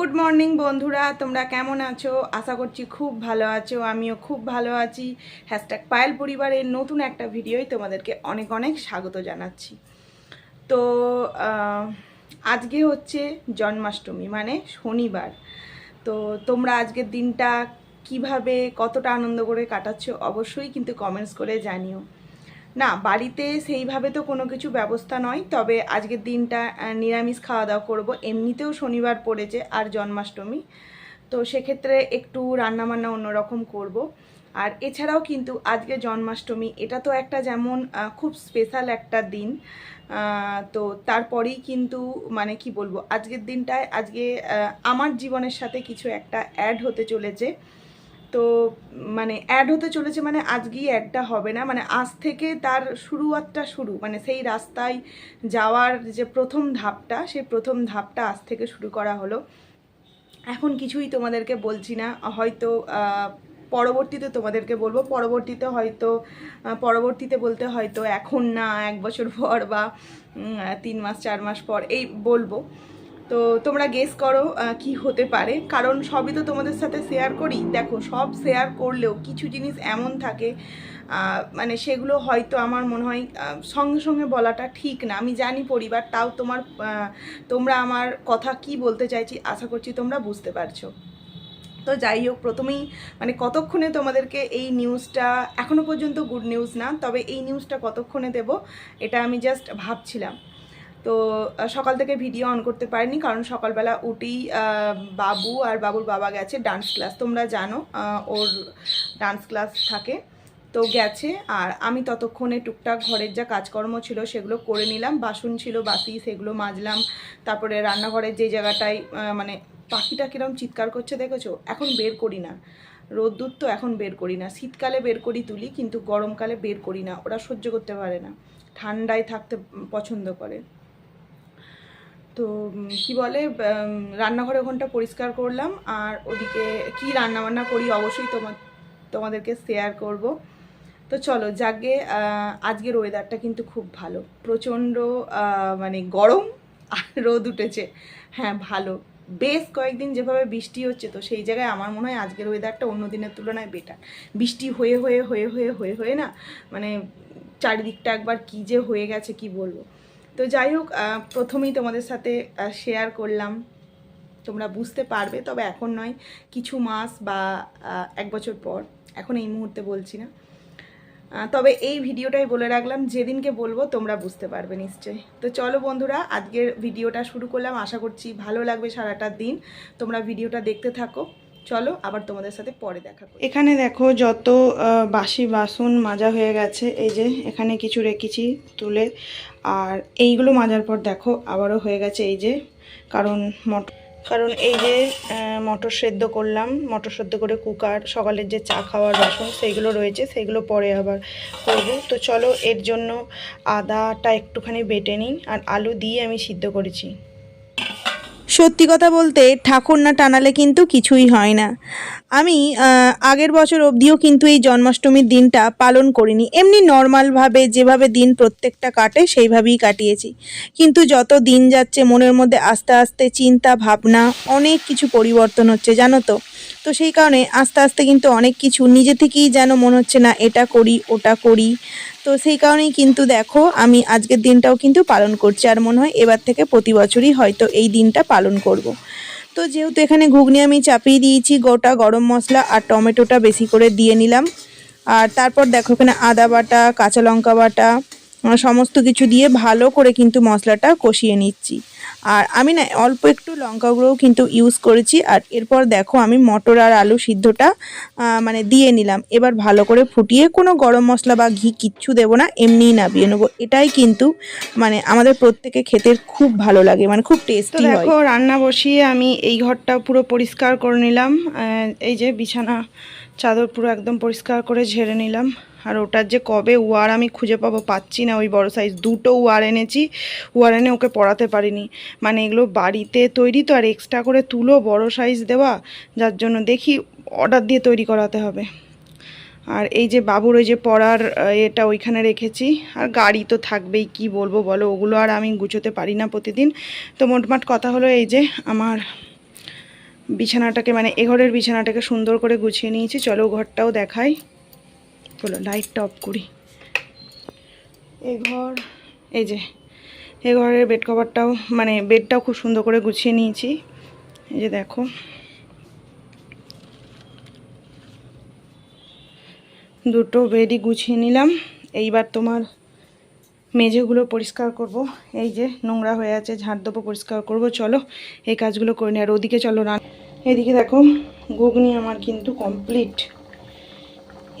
Good morning বন্ধুরা। তোমরা কেমন আছো? আশা করছি খুব ভালো আছো। আমিও খুব ভালো আছি। হ্যাশট্যাগ পায়েল পরিবারের নতুন একটা ভিডিওই তোমাদেরকে অনেক অনেক স্বাগত জানাচ্ছি। তো আজকে হচ্ছে জন্মাষ্টমী মানে শনিবার। তো, তোমরা আজকের দিনটা কীভাবে, কতটা আনন্দ করে কাটাচ্ছ, অবশ্যই কিন্তু কমেন্টস করে জানিও। না, বাড়িতে সেইভাবে তো কোনো কিছু ব্যবস্থা নয়। তবে আজকের দিনটা নিরামিষ খাওয়া দাওয়া করব। এমনিতেও শনিবার পড়েছে আর জন্মাষ্টমী। তো সেক্ষেত্রে একটু রান্নাবান্না অন্যরকম করব। আর এছাড়াও কিন্তু আজকে জন্মাষ্টমী, এটা তো একটা যেমন খুব স্পেশাল একটা দিন। তো তারপরেই কিন্তু মানে কি বলব, আজকের দিনটায় আজকে আমার জীবনের সাথে কিছু একটা অ্যাড হতে চলেছে। তো মানে অ্যাড হতে চলেছে মানে আজকেই অ্যাডটা হবে না। মানে আজ থেকে তার শুরুয়াতটা শুরু মানে সেই রাস্তায় যাওয়ার যে প্রথম ধাপটা, সেই প্রথম ধাপটা আজ থেকে শুরু করা হলো। এখন কিছুই তোমাদেরকে বলছি না। হয়তো পরবর্তীতে তোমাদেরকে বলব, পরবর্তীতে হয়তো পরবর্তীতে বলতে হয়তো এখন না, এক বছর পর বা তিন মাস, চার মাস পর, এই বলব। তো তোমরা গেস করো কি হতে পারে। কারণ সবই তো তোমাদের সাথে শেয়ার করি। দেখো, সব শেয়ার করলেও কিছু জিনিস এমন থাকে মানে সেগুলো হয়তো আমার মনে হয় সঙ্গে সঙ্গে বলাটা ঠিক না। আমি জানি পরিবার, তাও তোমার তোমরা আমার কথা কি বলতে চাইছি, আশা করছি তোমরা বুঝতে পারছ। তো যাই হোক, প্রথমেই মানে কতক্ষণে তোমাদেরকে এই নিউজটা এখনও পর্যন্ত গুড নিউজ না, তবে এই নিউজটা কতক্ষণে দেব, এটা আমি জাস্ট ভাবছিলাম। তো সকাল থেকে ভিডিও অন করতে পারিনি কারণ সকালবেলা উঠেই বাবু আর বাবুর বাবা গেছে ডান্স ক্লাস তোমরা জানো ওর ডান্স ক্লাস থাকে। তো গেছে আর আমি ততক্ষণে টুকটাক ঘরের যা কাজকর্ম ছিল সেগুলো করে নিলাম। বাসন ছিল, বাসি সেগুলো মাজলাম। তারপরে রান্নাঘরের যে জায়গাটায় মানে পাখিটা কিরম চিৎকার করছে দেখেছ? এখন বের করি না। রোদ্দুর তো এখন বের করি না। শীতকালে বের করি তুলি, কিন্তু গরমকালে বের করি না। ওরা সহ্য করতে পারে না। ঠান্ডায় থাকতে পছন্দ করে। তো কি বলে রান্নাঘরে ওখানটা পরিষ্কার করলাম। আর ওদিকে কি রান্না বান্না করি অবশ্যই তোমার তোমাদেরকে শেয়ার করব। তো চলো, যাকে আজকের ওয়েদারটা কিন্তু খুব ভালো। প্রচণ্ড মানে গরম আর রোদ উঠেছে। হ্যাঁ ভালো। বেশ কয়েকদিন যেভাবে বৃষ্টি হচ্ছে, তো সেই জায়গায় আমার মনে হয় আজকের ওয়েদারটা অন্য দিনের তুলনায় বেটার বৃষ্টি হয়ে হয়ে হয়ে হয়ে হয়ে হয়ে না মানে চারিদিকটা একবার কী যে হয়ে গেছে, কি বলব? তো যাই হোক প্রথমেই তোমাদের সাথে শেয়ার করলাম। তোমরা বুঝতে পারবে, তবে এখন নয়, কিছু মাস বা এক বছর পর। এখন এই মুহূর্তে বলছি না। তবে এই ভিডিওটাই বলে রাখলাম, যেদিনকে বলব তোমরা বুঝতে পারবে নিশ্চয়ই। তো চলো বন্ধুরা, আজকের ভিডিওটা শুরু করলাম। আশা করছি ভালো লাগবে সারাটা দিন। তোমরা ভিডিওটা দেখতে থাকো। চলো আবার তোমাদের সাথে পরে দেখা এখানে দেখো যত বাসি বাসন মাজা হয়ে গেছে। এই যে এখানে কিছু রেখেছি তুলে। আর এইগুলো মাজার পর দেখো আবারও হয়ে গেছে এই যে, কারণ মটর কারণ এই যে মটর সেদ্ধ করলাম, মটর সেদ্ধ করে কুকার, সকালের যে চা খাওয়ার বাসন সেইগুলো রয়েছে, সেইগুলো পরে আবার করব। তো চলো এর জন্য আদাটা একটুখানি বেটে নিই, আর আলু দিয়ে আমি সিদ্ধ করেছি। সত্যি কথা বলতে ঠাকুর না টানালে কিন্তু কিছুই হয় না। আমি আগের বছর অবধিও কিন্তু এই জন্মাষ্টমীর দিনটা পালন করিনি। এমনি নর্মালভাবে যেভাবে দিন প্রত্যেকটা কাটে সেইভাবেই কাটিয়েছি। কিন্তু যত দিন যাচ্ছে মনের মধ্যে আস্তে আস্তে চিন্তা, ভাবনা, অনেক কিছু পরিবর্তন হচ্ছে, জানো তো? তো সেই কারণে আস্তে আস্তে কিন্তু অনেক কিছু নিজে থেকেই যেন মনে হচ্ছে না, এটা করি, ওটা করি। তো সেই কারণেই কিন্তু দেখো, আমি আজকের দিনটাও কিন্তু পালন করছি আর মনে হয় এবার থেকে প্রতি বছরই হয়তো এই দিনটা পালন করব। তো যেহেতু এখানে ঘুগনি আমি চাপিয়ে দিয়েছি, গোটা গরম মশলা আর টমেটোটা বেশি করে দিয়ে নিলাম। আর তারপর দেখো এখানে আদা বাটা, কাঁচা লঙ্কা বাটা, সমস্ত কিছু দিয়ে ভালো করে কিন্তু মশলাটা কষিয়ে নিচ্ছি। আর আমি না অল্প একটু লঙ্কা গুঁড়োও কিন্তু ইউজ করেছি। আর এরপর দেখো আমি মটর আর আলু সিদ্ধটা মানে দিয়ে নিলাম। এবার ভালো করে ফুটিয়ে কোনো গরম মশলা বা ঘি কিচ্ছু দেবো না এমনিই নাবিয়ে নেব। এটাই কিন্তু মানে আমাদের প্রত্যেকে খেতে খুব ভালো লাগে মানে খুব টেস্টি হয়। দেখো রান্না বসিয়ে আমি এই ঘরটা পুরো পরিষ্কার করে নিলাম। এই যে বিছানা চাদর পুরো একদম পরিষ্কার করে ঝেড়ে নিলাম। আর ওটার যে কবে ওয়ার আমি খুঁজে পাবো পাচ্ছি না, ওই বড় সাইজ দুটো ওয়ার এনেছি। ওয়ার এনে ওকে পড়াতে পারিনি। মানে এগুলো বাড়িতে তৈরি তো, আর এক্সট্রা করে তুলো বড় সাইজ দেওয়া। যার জন্য দেখি অর্ডার দিয়ে তৈরি করাতে হবে। আর এই যে বাবুর ওই যে পড়ার এটা ওইখানে রেখেছি। আর গাড়ি তো থাকবেই, কি বলব বলো? ওগুলো আর আমি গুছোতে পারি না প্রতিদিন। তো মোটমাট কথা হলো এই যে, আমার বিছানাটাকে মানে এ ঘরের বিছানাটাকে সুন্দর করে গুছিয়ে নিয়েছি। চলো ঘরটাও দেখাই। চলো লাইটটা অফ করি। এই ঘর, এই যে এই ঘরের বেড কভারটাও মানে বেডটাও খুব সুন্দর করে গুছিয়ে নিয়েছি। এই যে দেখো। দুটো বেডই গুছিয়ে নিলাম। এইবার তোমার মেঝেগুলো পরিষ্কার করব। এই যে নোংরা হয়ে আছে ঝাড় দেবো, পরিষ্কার করব। চলো, এই কাজগুলো করে নিই। আর ওদিকে চলো, রান এদিকে দেখো, ঘুগনি আমার কিন্তু কমপ্লিট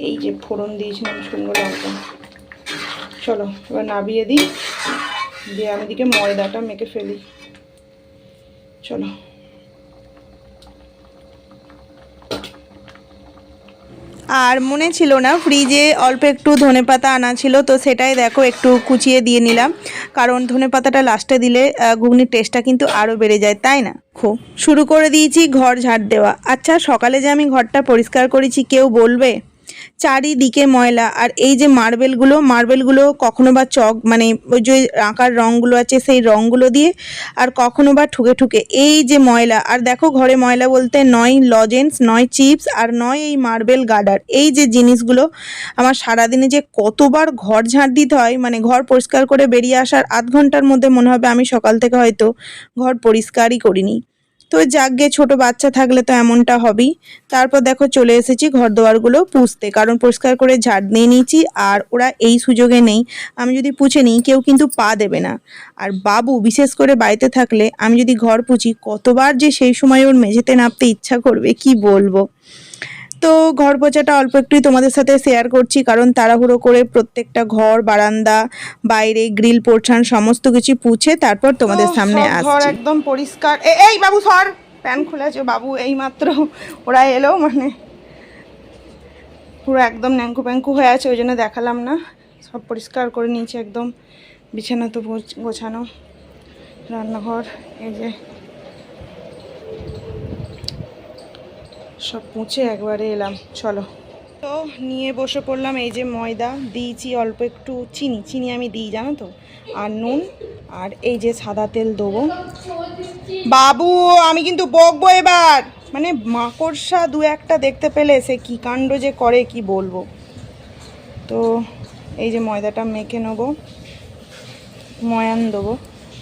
এই যে ফোড়ন দিয়েছিলাম, সুন্দর লঙ্কা চলো, এবার নাবিয়ে দিই। দিয়ে আমি এদিকে ময়দাটা মেখে ফেলি। চলো। আর মনে ছিল না, ফ্রিজে অল্প একটু ধনেপাতা আনা ছিল, তো সেটাই দেখো একটু কুচিয়ে দিয়ে নিলাম। কারণ ধনেপাতাটা লাস্টে দিলে ঘুগনির টেস্টটা কিন্তু আরও বেড়ে যায়, তাই না? খো শুরু করে দিয়েছি ঘর ঝাড় দেওয়া। আচ্ছা সকালে যে আমি ঘরটা পরিষ্কার করেছি, কেউ বলবে? চারিদিকে ময়লা। আর এই যে মার্বেলগুলো মার্বেলগুলো কখনো বা চক মানে ওই যে আঁকার রঙগুলো আছে, সেই রঙগুলো দিয়ে আর কখনো বা ঠুকে ঠুকে। এই যে ময়লা, আর দেখো ঘরে ময়লা বলতে নয় লজেন্স, নয় চিপস আর নয় এই মার্বেল গার্ডার। এই যে জিনিসগুলো, আমার সারাদিনে যে কতবার ঘর ঝাঁট দিতে হয় মানে ঘর পরিষ্কার করে বেরিয়ে আসার আধ ঘণ্টার মধ্যে মনে হবে আমি সকাল থেকে হয়তো ঘর পরিষ্কারই করিনি। তো যাকগে, ছোট বাচ্চা থাকলে তো এমনটা হবেই। তারপর দেখো চলে এসেছি ঘর দোয়ারগুলো পুষতে কারণ পরিষ্কার করে ঝাড় দিয়ে নিয়েছি আর ওরা এই সুযোগে নেই। আমি যদি পুছে নিই, কেউ কিন্তু পা দেবে না। আর বাবু, বিশেষ করে বাড়িতে থাকলে আমি যদি ঘর পুছি, কতবার যে সেই সময় ওর মেঝেতে নামতে ইচ্ছা করবে, কি বলব? তো ঘর পোছাটা অল্প একটুই তোমাদের সাথে শেয়ার করছি কারণ তাড়াহুড়ো করে প্রত্যেকটা ঘর বারান্দা বাইরে গ্রিল পোর্ছান সমস্ত কিছু পুছে তারপর তোমাদের সামনে ঘর একদম পরিষ্কার। এই বাবু সর প্যান খুলে আছে। বাবু এই মাত্র ওরা এলো মানে পুরো একদম ন্যাঙ্কু প্যাঙ্কু হয়ে আছে ওই জন্য দেখালাম না। সব পরিষ্কার করে নিয়েছি একদম। বিছানা তো গোছানো। রান্নাঘর এই যে সব মুছে একবারে এলাম, চলো। তো নিয়ে বসে পড়লাম এই যে ময়দা, দিয়েছি অল্প একটু চিনি। চিনি আমি দিই, জানো তো? আর নুন, আর এই যে সাদা তেল দেবো। বাবু, আমি কিন্তু বকবো এবার। মানে মাকড়সা দু একটা দেখতে পেলে সে কী কাণ্ড যে করে, কি বলব? তো এই যে ময়দাটা মেখে নেব। ময়ান দেবো।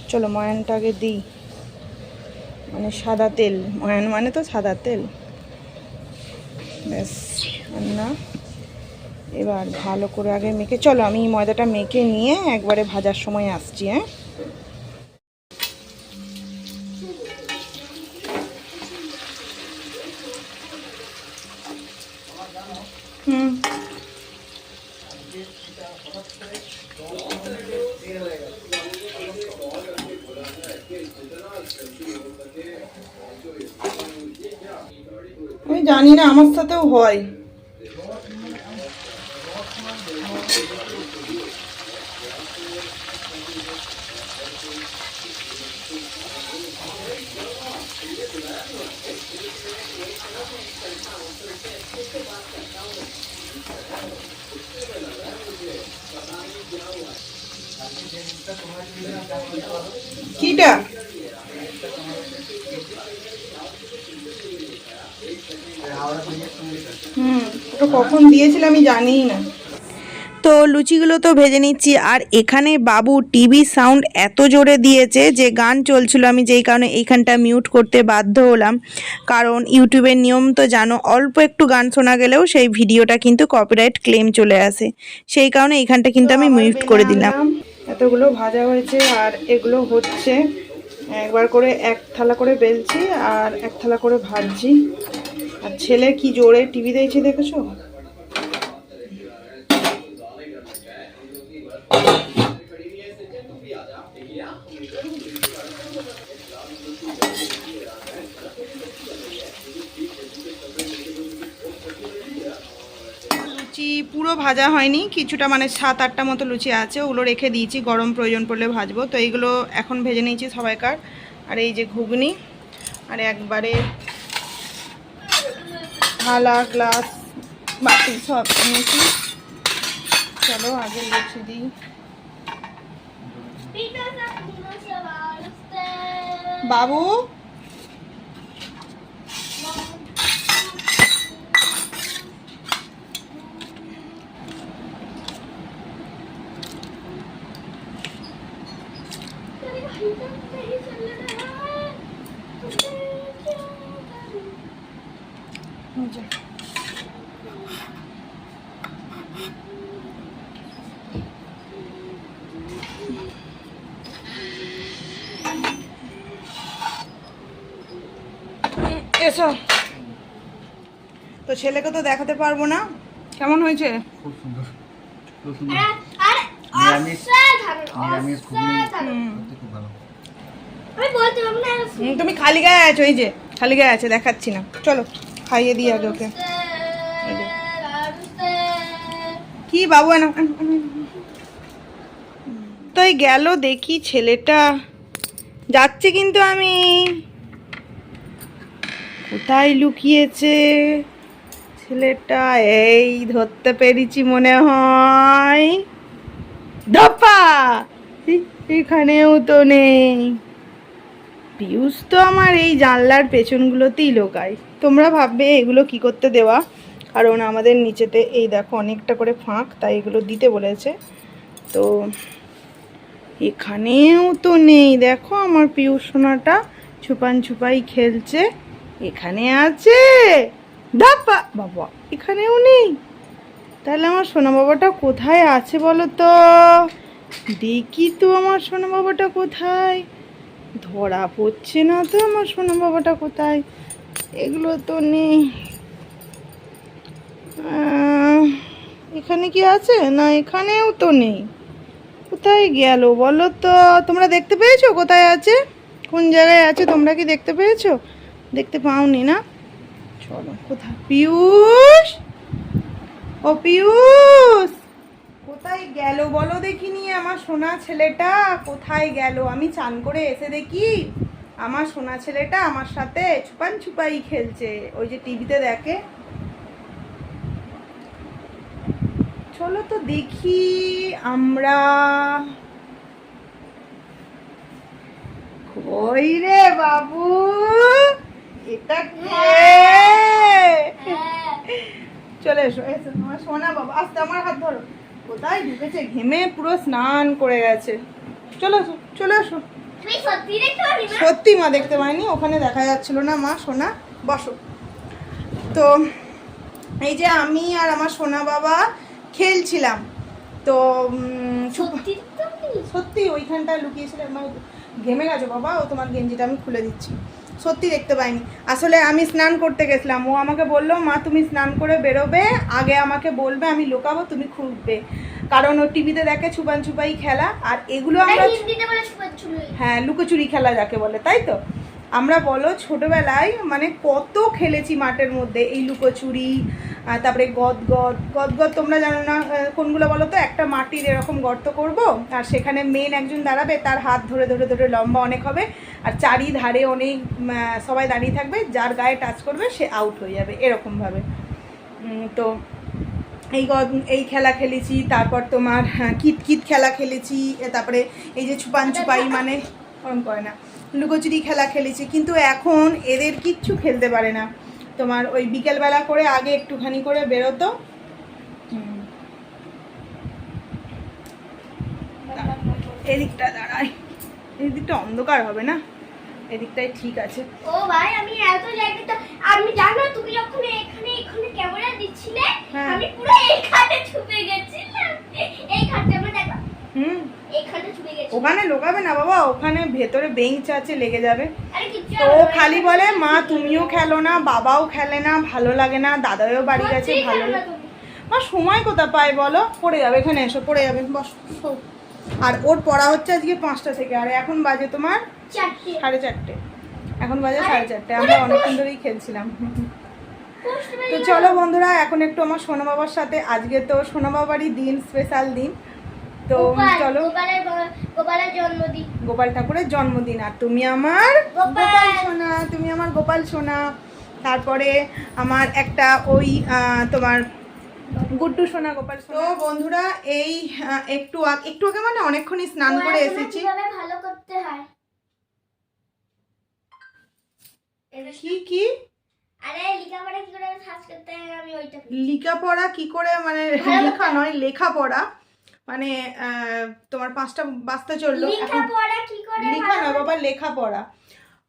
চলো ময়ানটা আগে দিই। মানে সাদা তেল। ময়ান মানে তো সাদা তেল। ব্যাস, রান্না। এবার ভালো করে আগে মেখে চলো, আমি ময়দাটা মেখে নিয়ে একবারে ভাজার সময় আসছি হ্যাঁ? জানি না আমার সাথেও হয়। কিটা? হুম ওটা কখন দিয়েছিল আমি জানিই না। তো লুচিগুলো তো ভেজে নিচ্ছি আর এখানে বাবু টিভি সাউন্ড এত জোরে দিয়েছে যে গান চলছিল আমি যেই কারণে এইখানটা মিউট করতে বাধ্য হলাম। কারণ ইউটিউবের নিয়ম তো জানো অল্প একটু গান শোনা গেলেও সেই ভিডিওটা কিন্তু কপিরাইট ক্লেম চলে আসে। সেই কারণে এইখানটা কিন্তু আমি মিউট করে দিলাম। এতগুলো ভাজা হয়েছে আর এগুলো হচ্ছে একবার করে এক থালা করে বেলছি আর এক থালা করে ভাজছি। আর ছেলে কি জোরে টিভি দিয়েছে দেখেছ? লুচি পুরো ভাজা হয়নি, কিছুটা মানে সাত আটটা মতো লুচি আছে, ওগুলো রেখে দিয়েছি, গরম প্রয়োজন পড়লে ভাজবো। তো এইগুলো এখন ভেজে নিয়েছি সবাইকার। আর এই যে ঘুগনি, আর একবারে থালা গ্লাস বাটি সব নিয়েছি চলো আগে লিখে দিই। বাবু এই যে। এসো তো ছেলেকে তো দেখাতে পারব না। কেমন হয়েছে? খুব সুন্দর। খুব সুন্দর। না তুমি খালি গায়ে আছো এই যে খালি গায়ে আছে দেখাচ্ছি না। চলো খাইয়ে দিই আগে ওকে। কি বাবু এনো তাই গেল দেখি ছেলেটা। যাচ্ছে কিন্তু আমি। কোথায় লুকিয়েছে? ছেলেটা এই ধরতে পেরেছি মনে হয়। ধপা এখানেও তো নেই। পিউস তো আমার এই জানলার পেছনগুলোতেই লোকায়। তোমরা ভাববে এগুলো কি করতে দেওয়া? কারণ আমাদের নিচেতে এই দেখো অনেকটা করে ফাঁক, তাই এগুলো দিতে বলেছে। তো এখানেও তো নেই। দেখো আমার পিউস সোনাটা ছুপান ছুপাই খেলছে। এখানে আছে। ধাপা বাবা, এখানেও নেই। তাহলে আমার সোনা বাবাটা কোথায় আছে বলো তো দেখি তো আমার সোনা বাবাটা কোথায়। ধরা পড়ছে না তো আমার সোনা বাবাটা কোথায়? এগুলো তো নেই। এখানে কি আছে? না, এখানেও তো নেই। কোথায় গেল বলো তো তোমরা দেখতে পেয়েছ কোথায় আছে? কোন জায়গায় আছে? তোমরা কি দেখতে পেয়েছ? দেখতে পাওনি না? চলো কোথায়? পিয়ুষ ও পিয়ুষ কোথায় গেল বলো দেখিনি আমার সোনা ছেলেটা? কোথায় গেল? আমি চান করে এসে দেখি আমার সোনা ছেলেটা আমার সাথে ছুপান ছুপাই খেলছে। ওই যে টিভিতে দেখে। চলো তো দেখি আমরা। কই রে বাবু! এটা কে? চলে এসো এসো আমার সোনা বাবা আস্তে আমার হাত ধরো। কোথায় ঢুকেছে? ঘেমে পুরো স্নান করে গেছে। চলে এসো চলে এসো। সত্যি মা দেখতে পাইনি ওখানে দেখা যাচ্ছিল না মা সোনা বসো। তো এই যে আমি আর আমার সোনা বাবা খেলছিলাম তো সত্যি ওইখানটা লুকিয়েছিল আমার ঘেমে গেছো বাবা ও তোমার গেঞ্জিটা আমি খুলে দিচ্ছি। সত্যি দেখতে পাইনি। আসলে আমি স্নান করতে গেছিলাম। ও আমাকে বলল মা তুমি স্নান করে বেরোবে আগে আমাকে বলবে আমি লুকাবো তুমি খুঁজবে কারণ ও টিভিতে দেখে ছুপান ছুপাই খেলা আর এগুলো আমরা হ্যাঁ লুকোচুরি খেলা যাকে বলে তাই তো? আমরা বলো ছোটবেলায় মানে কত খেলেছি মাঠের মধ্যে? এই লুকোচুরি তারপরে গদগদ। গদগদ তোমরা জানো না কোনগুলো বলো তো? একটা মাটির এরকম গর্ত করব আর সেখানে মেন একজন দাঁড়াবে তার হাত ধরে ধরে ধরে লম্বা অনেক হবে আর চারিধারে অনেক সবাই দাঁড়িয়ে থাকবে যার গায়ে টাচ করবে সে আউট হয়ে যাবে এরকমভাবে। তো এই গ- এই খেলা খেলেছি তারপর তোমার হ্যাঁ, কিতকিত খেলা খেলেছি তারপরে এই যে ছুপান ছুপাই মানে ওরম করে না। লুকোচুরি খেলা খেলেছি কিন্তু এখন এদের কিচ্ছু খেলতে পারে না। তোমার ওই বিকেলবেলা করে আগে একটুখানি করে বেরোতো। এদিকটা দাঁড়ায় এদিকটা অন্ধকার হবে না? এদিকটাই ঠিক আছে। ও ভাই আমি এত জায়গাটা আমি জানো তুমি যখন এখানে এখানে ক্যামেরা দিচ্ছিলে হ্যাঁ। আমি পুরো এইখানে ছুপে গেছিলাম। এই খাটটা আমরা দেখো হুম। ওখানে লোকাবে না বাবা ওখানে ভেতরে বেঞ্চ আছে লেগে যাবে। তো ও খালি বলে মা তুমিও খেলো না বাবাও খেলে না ভালো লাগে না দাদাও বাড়ি গেছে ভালো। মা সময় কোথা পায় বলো? পড়ে যাবে এখানে এসো পড়ে যাবে বস আর ওর পড়া হচ্ছে আজকে পাঁচটা থেকে আর এখন বাজে তোমার সাড়ে চারটে। এখন বাজে সাড়ে চারটে আমরা অনেকক্ষণ ধরেই খেলছিলাম। তো চলো বন্ধুরা এখন একটু আমার সোনা বাবার সাথে আজকে তো সোনা বাবারই দিন স্পেশাল দিন। তো চলো। গোপালের জন্মদিন। গোপাল ঠাকুরের জন্মদিন। আর তুমি আমার গোপাল। সোনা তুমি আমার গোপাল সোনা। তারপরে আমার একটা ওই তোমার গুড্ডু সোনা গোপাল সোনা। তো বন্ধুরা এই একটু আগ- একটু আগে মানে অনেকক্ষণই স্নান করে এসেছি। ভালো করতে হয়? কি কি? আরে লেখাপড়া কি করে সার্চ করতে হয়? আমি ওইটা লেখাপড়া কি করে মানে লেখা নয় লেখাপড়া। মানে তোমার পাঁচটা বাজতে চলল। লেখা না বাবা লেখাপড়া।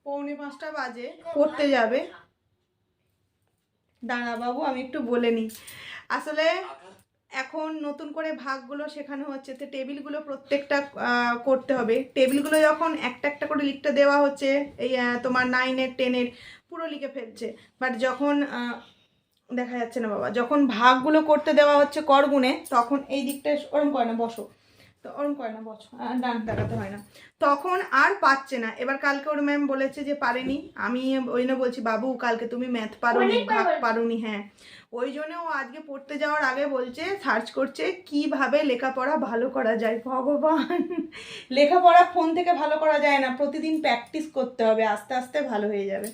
পৌনে পাঁচটা বাজে পড়তে যাবে। দাঁড়া বাবু আমি একটু বলে নিই। আসলে এখন নতুন করে ভাগগুলো শেখানো হচ্ছে তো টেবিলগুলো প্রত্যেকটা করতে হবে। টেবিলগুলো যখন একটা একটা করে লিখতে দেওয়া হচ্ছে এই তোমার নাইনের টেনের পুরো লিখে ফেলছে। বাট যখন দেখা যাচ্ছে না বাবা। যখন ভাগগুলো করতে দেওয়া হচ্ছে করগুনে তখন এই দিকটা ওরম করে না বসো। তো ওরম করে না বসো। ডান দেখাতে হয় না। তখন আর পাচ্ছে না। এবার কালকে ওর ম্যাম বলেছে যে পারেনি। আমি ওই জন্য বলছি বাবু কালকে তুমি ম্যাথ পারোনি ভাগ। পারোনি। হ্যাঁ। ওই জন্য ও আজকে পড়তে যাওয়ার আগে বলছে সার্চ করছে কীভাবে লেখাপড়া ভালো করা যায়? ভগবান! লেখাপড়া ফোন থেকে ভালো করা যায় না। প্রতিদিন প্র্যাকটিস করতে হবে। আস্তে আস্তে ভালো হয়ে যাবে।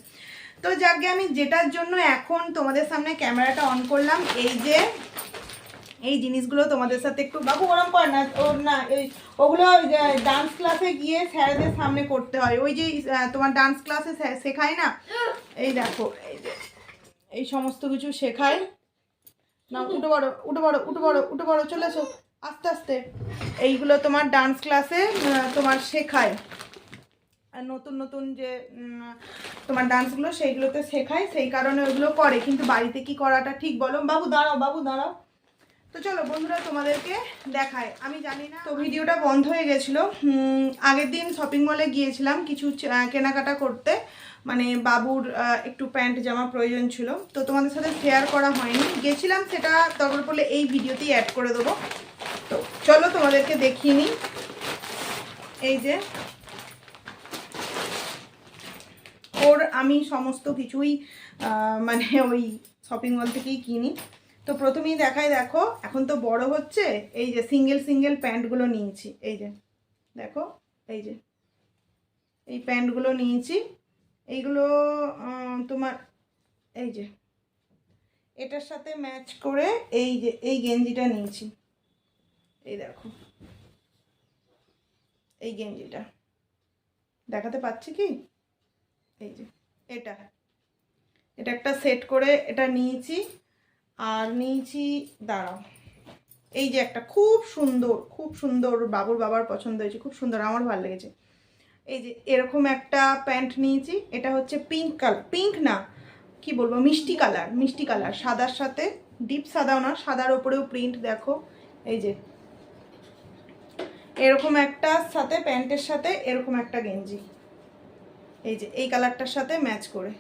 তো যাকে আমি যেটার জন্য এখন তোমাদের সামনে ক্যামেরাটা অন করলাম, এই যে এই জিনিসগুলো তোমাদের সাথে একটু বাবু, ওরম করে না ওর না, এই ওগুলো ডান্স ক্লাসে গিয়ে স্যারদের সামনে করতে হয়। ওই যে তোমার ডান্স ক্লাসে শেখায় না? এই দেখো, এই যে, এই সমস্ত কিছু শেখায়। না, উঠে বড় উঠে বড় উঠে বড় উঠে বড়, চলে এসো। আস্তে আস্তে। এইগুলো তোমার ডান্স ক্লাসে তোমার শেখায়। নতুন নতুন যে তোমার ডান্সগুলো সেইগুলোতে শেখায়, সেই কারণে ওইগুলো করে। কিন্তু বাড়িতে কি করাটা ঠিক বলো? বাবু, দাঁড়াও বাবু, দাঁড়াও। তো চলো, বন্ধুরা, তোমাদেরকে দেখায়। আমি জানি না, তো ভিডিওটা বন্ধ হয়ে গেছিল। আগের দিন শপিং মলে গিয়েছিলাম কিছু কেনাকাটা করতে। মানে বাবুর একটু প্যান্ট, জামা প্রয়োজন ছিল। তো তোমাদের সাথে শেয়ার করা হয়নি। গেছিলাম সেটা দরকার পড়লে এই ভিডিওতেই অ্যাড করে দেবো। তো চলো তোমাদেরকে দেখিয়ে নিই। এই যে ওর আমি সমস্ত কিছুই মানে ওই শপিং মল থেকেই কিনি। তো প্রথমেই দেখাই দেখো, এখন তো বড় হচ্ছে, এই যে সিঙ্গেল সিঙ্গেল প্যান্টগুলো নিয়েছি। এই যে, দেখো, এই যে, এই প্যান্টগুলো নিয়েছি। এইগুলো তোমার, এই যে, এটার সাথে ম্যাচ করে এই যে, এই গেঞ্জিটা নিয়েছি। এই দেখো, এই গেঞ্জিটা। দেখাতে পাচ্ছি কি? এই যে, এটা। এটা একটা সেট করে এটা নিয়েছি, আর নিয়েছি, দাঁড়াও। এই যে একটা খুব সুন্দর খুব সুন্দর বাবুর বাবার পছন্দ হয়েছে, খুব সুন্দর, আমার ভালো লেগেছে। এই যে এরকম একটা প্যান্ট নিয়েছি, এটা হচ্ছে পিঙ্ক কালার, পিঙ্ক না, কি বলব, মিষ্টি কালার মিষ্টি কালার, সাদার সাথে, ডিপ সাদাও না, সাদার ওপরেও প্রিন্ট, দেখো। এই যে, এরকম একটা সাথে, প্যান্টের সাথে এরকম একটা গেঞ্জি। এই যে এই কালারটার সাথে ম্যাচ করে।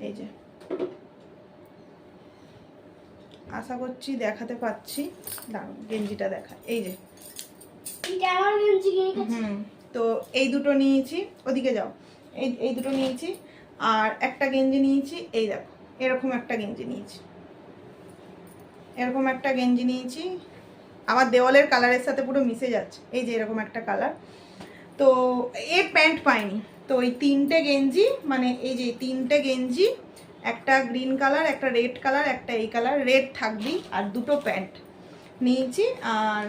এই যে। আশা করছি দেখাতে পাচ্ছি। দাঁড়াও গেঞ্জিটা দেখা। এই যে। হুম তো এই দুটো নিয়েছি। ওদিকে যাও। এই এই দুটো নিয়েছি। আর একটা গেঞ্জি নিয়েছি। এই দেখো এরকম একটা গেঞ্জি নিয়েছি। এরকম একটা গেঞ্জি নিয়েছি। আমার দেওয়ালের কালারের সাথে পুরো মিশে যাচ্ছে। এই যে এরকম একটা কালার। তো এ প্যান্ট পাইনি। তো ওই তিনটে গেঞ্জি মানে এই যে তিনটে গেঞ্জি, একটা গ্রিন কালার একটা রেড কালার একটা এই কালার রেড থাকবি আর দুটো প্যান্ট নিয়েছি। আর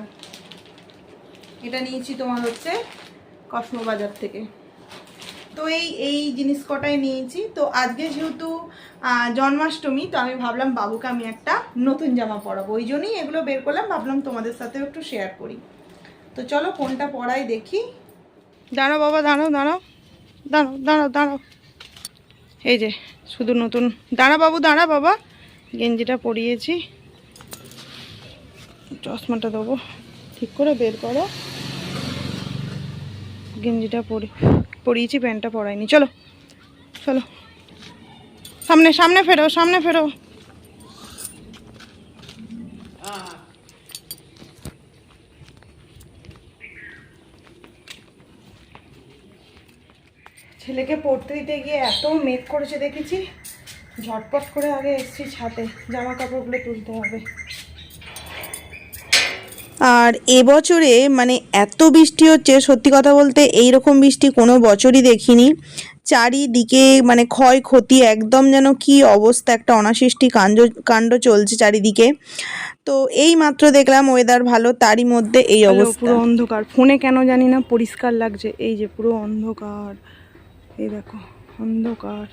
এটা নিয়েছি তোমার হচ্ছে কসমো বাজার থেকে। তো এই এই জিনিস কটাই নিয়েছি। তো আজকে যেহেতু জন্মাষ্টমী, তো আমি ভাবলাম বাবুকে আমি একটা নতুন জামা পরাবো। ওই জন্যই এগুলো বের করলাম, ভাবলাম তোমাদের সাথেও একটু শেয়ার করি। তো চলো কোনটা পরাই দেখি। দাঁড়াও বাবা, দাঁড়াও দাঁড়াও। দাঁড়াও দাঁড়াও দাঁড়াও। এই যে, শুধু নতুন। দাঁড়া বাবু, দাঁড়া বাবা। গেঞ্জিটা পরিয়েছি। চশমাটা দেবো। ঠিক করে বের করো। গেঞ্জিটা পরি, পরিয়েছি, প্যান্টটা পরাইনি। চলো চলো। সামনে সামনে ফেরো সামনে ফেরো। ছেলেকে পড়তে দিতে গিয়ে এত মেঘ করেছে দেখেছি। ঝটপট করে আগে এসছি ছাতে জামা কাপড়গুলো তুলতে হবে। আর এবছরে মানে এত বৃষ্টি হচ্ছে সত্যি কথা বলতে এই রকম বৃষ্টি কোনো বছরই দেখিনি। চারিদিকে মানে ক্ষয়ক্ষতি একদম যেন কি অবস্থা একটা অনাসৃষ্টি কাণ্ড কাণ্ড চলছে চারিদিকে। তো এই মাত্র দেখলাম ওয়েদার ভালো তারই মধ্যে এই অবস্থা। পুরো অন্ধকার। ফোনে কেন জানি না পরিষ্কার লাগছে। এই যে পুরো অন্ধকার। এই দেখো অন্ধকার।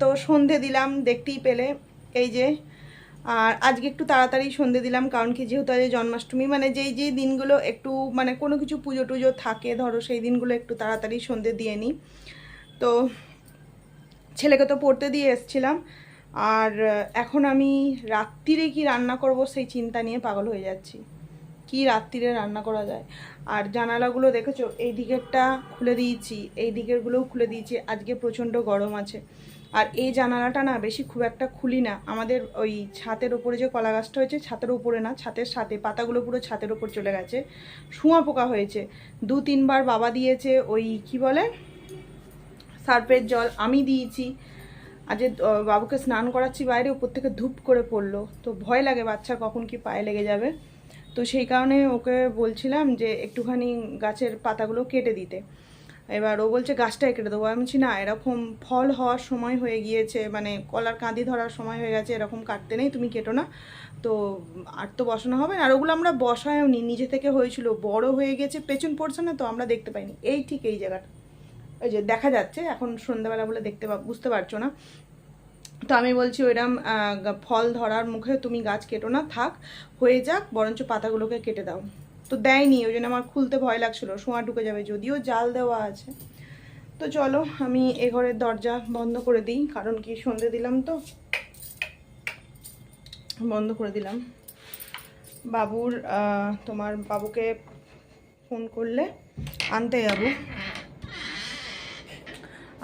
তো সন্ধে দিলাম, দেখতেই পেলে। এই যে, আর আজকে একটু তাড়াতাড়ি সন্ধে দিলাম, কারণ কি যেহেতু আজ জন্মাষ্টমী মানে যেই যেই দিনগুলো একটু মানে কোনো কিছু পুজো টুজো থাকে, ধরো সেই দিনগুলো একটু তাড়াতাড়ি সন্ধে দিয়ে নিই। তো ছেলেকে তো পড়তে দিয়ে এসছিলাম, আর এখন আমি রাত্রিরে কি রান্না করব সেই চিন্তা নিয়ে পাগল হয়ে যাচ্ছি। কি রাত্রিরে রান্না করা যায়। আর জানালাগুলো দেখেছ? এই দিকেরটা খুলে দিয়েছি, এই দিকেরগুলোও খুলে দিয়েছি। আজকে প্রচণ্ড গরম আছে। আর এই জানালাটা না বেশি খুব একটা খুলি না। আমাদের ওই ছাতের ওপরে যে কলা গাছটা হয়েছে, ছাতের উপরে না, ছাতের সাথে পাতাগুলো পুরো ছাতের ওপর চলে গেছে। শুঁয়া পোকা হয়েছে। দু তিনবার বাবা দিয়েছে ওই কি বলে? সার্ফের জল আমি দিয়েছি। আজ বাবুকে স্নান করাচ্ছি বাইরে, উপর থেকে ধূপ করে পড়ল। তো ভয় লাগে বাচ্চা কখন কি পায়ে লেগে যাবে। তো সেই কারণে ওকে বলছিলাম যে একটুখানি গাছের পাতাগুলো কেটে দিতে। এবার ও বলছে গাছটাই কেটে দেবো। আমি বলছি, না, এরকম ফল হওয়ার সময় হয়ে গিয়েছে মানে কলার কাঁদি ধরার সময় হয়ে গেছে, এরকম কাটতে নেই, তুমি কেটো না। তো আর তো বসানো হবে না, আর ওগুলো আমরা বসায়ও নি, নিজে থেকে হয়েছিল, বড় হয়ে গেছে, পেছন পড়ছে না, তো আমরা দেখতে পাইনি। এই ঠিক এই জায়গাটা। ওই যে দেখা যাচ্ছে, এখন সন্ধ্যাবেলা বলে দেখতে বুঝতে পারছ না। তো আমি বলছি ওইরকম ফল ধরার মুখে তুমি গাছ কেটো না, থাক, হয়ে যাক, বরঞ্চ পাতাগুলোকে কেটে দাও। তো দেয়নি, ওই জন্য আমার খুলতে ভয় লাগছিল, শোঁয়া ঢুকে যাবে, যদিও জাল দেওয়া আছে। তো চলো, আমি এ ঘরের দরজা বন্ধ করে দিই, কারণ কি সন্ধে দিলাম তো। বন্ধ করে দিলাম। বাবুর তোমার বাবুকে ফোন করলে আনতে যাব।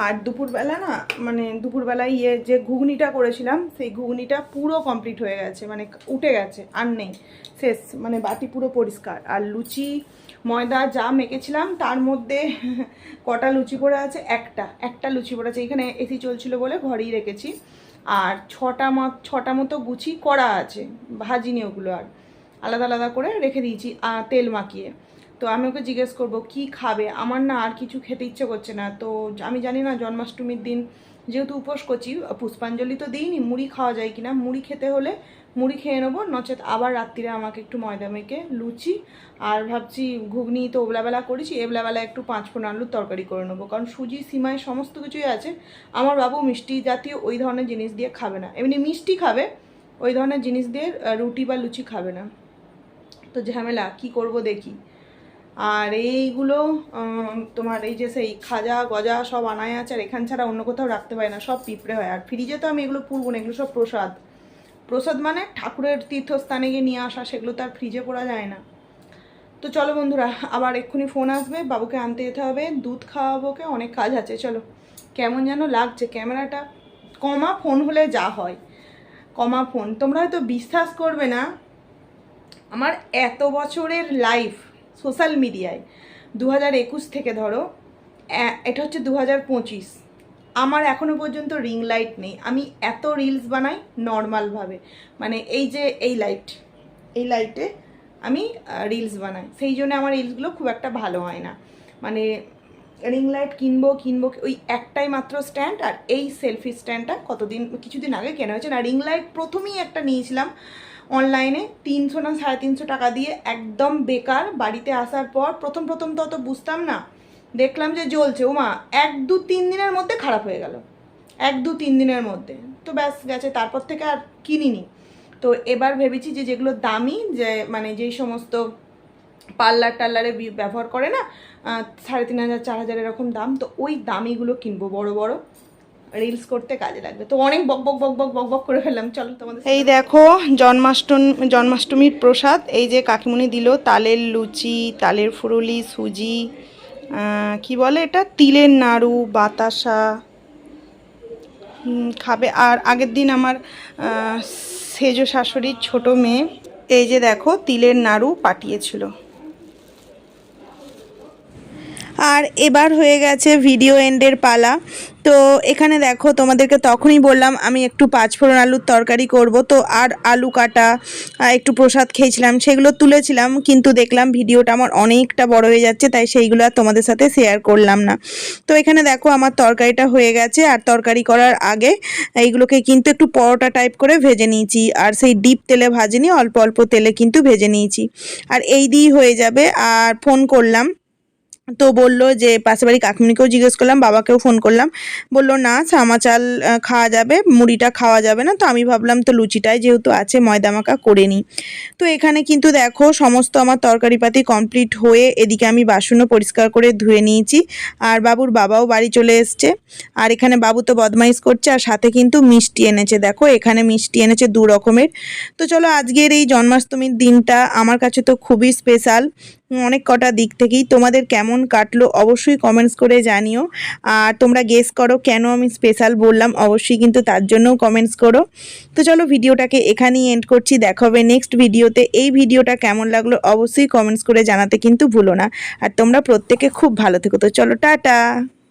আর দুপুরবেলা না মানে দুপুরবেলায় ইয়ে যে ঘুগনিটা করেছিলাম, সেই ঘুগনিটা পুরো কমপ্লিট হয়ে গেছে মানে উঠে গেছে, আর নেই। শেষ মানে বাটি পুরো পরিষ্কার। আর লুচি, ময়দা যা মেখেছিলাম, তার মধ্যে কটা লুচি পড়ে আছে? একটা। একটা লুচি পড়ে আছে। এখানে এসি চলছিল বলে ঘরেই রেখেছি। আর ছটা ছটা মতো গুচি করা আছে, ভাজিনি ওগুলো আর। আলাদা আলাদা করে রেখে দিয়েছি তেল মাখিয়ে। তো আমি ওকে জিজ্ঞেস করব, কি খাবে? আমার না আর কিছু খেতে ইচ্ছে করছে না। তো আমি জানি না, জন্মাষ্টমীর দিন যেহেতু উপোস করছি, পুষ্পাঞ্জলি তো দিইনি, মুড়ি খাওয়া যায় কিনা? মুড়ি খেতে হলে মুড়ি খেয়ে নেব, নচেত আবার রাত্রিরে আমাকে একটু ময়দা মেখে লুচি আর ভাবছি ঘুগনি তো ওবলাবেলা করেছি, এবলাবেলা একটু পাঁচ ফোড়ন আলুর তরকারি করে নেব। কারণ সুজি, সিমাই সমস্ত কিছুই আছে। আমার বাবু মিষ্টি জাতীয় ওই ধরনের জিনিস দিয়ে খাবে না। এমনি মিষ্টি খাবে, ওই ধরনের জিনিস দিয়ে রুটি বা লুচি খাবে না। তো ঝামেলা, কি করব দেখি। আর এইগুলো তোমার এই যে সেই খাজা গজা সব আনায় আছে, আর এখান ছাড়া অন্য কোথাও রাখতে পারি না, সব পিঁপড়ে হয়। আর ফ্রিজে তো আমি এগুলো পুরবো না, এগুলো সব প্রসাদ। প্রসাদ মানে ঠাকুরের তীর্থস্থানে গিয়ে নিয়ে আসা, সেগুলো তো আর ফ্রিজে পড়া যায় না। তো চলো বন্ধুরা, আবার এক্ষুনি ফোন আসবে, বাবুকে আনতে যেতে হবে, দুধ খাওয়াবোকে অনেক কাজ আছে, চলো। কেমন যেন লাগছে, ক্যামেরাটা কমা ফোন হলে যা হয়, কমা ফোন। তোমরা হয়তো বিশ্বাস করবে না, আমার এত বছরের লাইফ সোশ্যাল মিডিয়ায়। দু হাজার একুশ থেকে ধরো এটা হচ্ছে দু হাজার পঁচিশ। আমার এখনও পর্যন্ত রিং লাইট নেই। আমি এত রিলস বানাই নর্মালভাবে মানে এই যে এই লাইট এই লাইটে আমি রিলস বানাই। সেই জন্য আমার রিলসগুলো খুব একটা ভালো হয় না। মানে রিং লাইট কিনবো কিনবো, ওই একটাই মাত্র স্ট্যান্ড আর এই সেলফি স্ট্যান্ডটা কতদিন, কিছুদিন আগে কেনা হয়েছে। না রিং লাইট প্রথমেই একটা নিয়েছিলাম। অনলাইনে তিনশো না সাড়ে তিনশো টাকা দিয়ে একদম বেকার বাড়িতে আসার পর প্রথম প্রথম তো অত বুঝতাম না। দেখলাম যে জ্বলছে। ওমা, এক দু তিন দিনের মধ্যে খারাপ হয়ে গেল। এক দু তিন দিনের মধ্যে। তো ব্যাস, গেছে। তারপর থেকে আর কিনিনি। তো এবার ভেবেছি যে যেগুলো দামি, যে মানে যেই সমস্ত পার্লার টার্লারে বি- ব্যবহার করে না সাড়ে তিন হাজার, চার হাজার এরকম দাম, তো ওই দামিগুলো কিনবো, বড় বড়। রিলস করতে কাজে লাগবে। তো অনেক বক বক বক বক বক বক করে ফেললাম। চলো তোমাদের এই দেখো জন্মাষ্টমী জন্মাষ্টমীর প্রসাদ। এই যে কাকিমুনি দিল তালের লুচি তালের ফুরুলি সুজি কি বলে এটা? তিলের নাড়ু বাতাসা খাবে। আর আগের দিন আমার সেজ শাশুড়ির ছোট মেয়ে এই যে দেখো তিলের নাড়ু পাঠিয়েছিল। আর এবার হয়ে গেছে ভিডিও এন্ডের পালা। তো এখানে দেখো, তোমাদেরকে তখনই বললাম, আমি একটু পাঁচফোড়ন আলুর তরকারি করব। তো আর আলু কাটা একটু প্রসাদ খেয়েছিলাম, সেগুলো তুলেছিলাম, কিন্তু দেখলাম ভিডিওটা আমার অনেকটা বড় হয়ে যাচ্ছে, তাই সেইগুলো আর তোমাদের সাথে শেয়ার করলাম না। তো এখানে দেখো, আমার তরকারিটা হয়ে গেছে, আর তরকারি করার আগে এইগুলোকে কিন্তু একটু পরোটা টাইপ করে ভেজে নিয়েছি, আর সেই ডিপ তেলে ভাজিনি, অল্প অল্প তেলে কিন্তু ভেজে নিয়েছি। আর এই দিয়েই হয়ে যাবে, আর ফোন করলাম তো বলল যে পাশে বাড়ি কাকিমণিকেও জিজ্ঞেস করলাম, বাবাকেও ফোন করলাম। বলল, না, সামা চাল খাওয়া যাবে, মুড়িটা খাওয়া যাবে না। তো আমি ভাবলাম, তো লুচিটাই যেহেতু আছে ময়দা মাখা করে নিই। তো এখানে কিন্তু দেখো, সমস্ত আমার তরকারিপাতি কমপ্লিট হয়ে এদিকে আমি বাসনও পরিষ্কার করে ধুয়ে নিয়েছি। আর বাবুর বাবাও বাড়ি চলে এসছে। আর এখানে বাবু তো বদমাইশ করছে, আর সাথে কিন্তু মিষ্টি এনেছে। দেখো, এখানে মিষ্টি এনেছে দু রকমের। তো চলো, আজকের এই জন্মাষ্টমীর দিনটা আমার কাছে তো খুবই স্পেশাল। অনেক কটা দিক থেকেই তোমাদের কেমন কাটলো অবশ্যই কমেন্টস করে জানিও। আর তোমরা গেস করো কেন আমি স্পেশাল বললাম, অবশ্যই কিন্তু তার জন্যও কমেন্টস করো। তো চলো ভিডিওটাকে এখানেই এন্ড করছি, দেখা হবে নেক্সট ভিডিওতে। এই ভিডিওটা কেমন লাগল অবশ্যই কমেন্টস করে জানাতে কিন্তু ভুলো না। আর তোমরা প্রত্যেকে খুব ভালো থেকো। তো চলো, টাটা!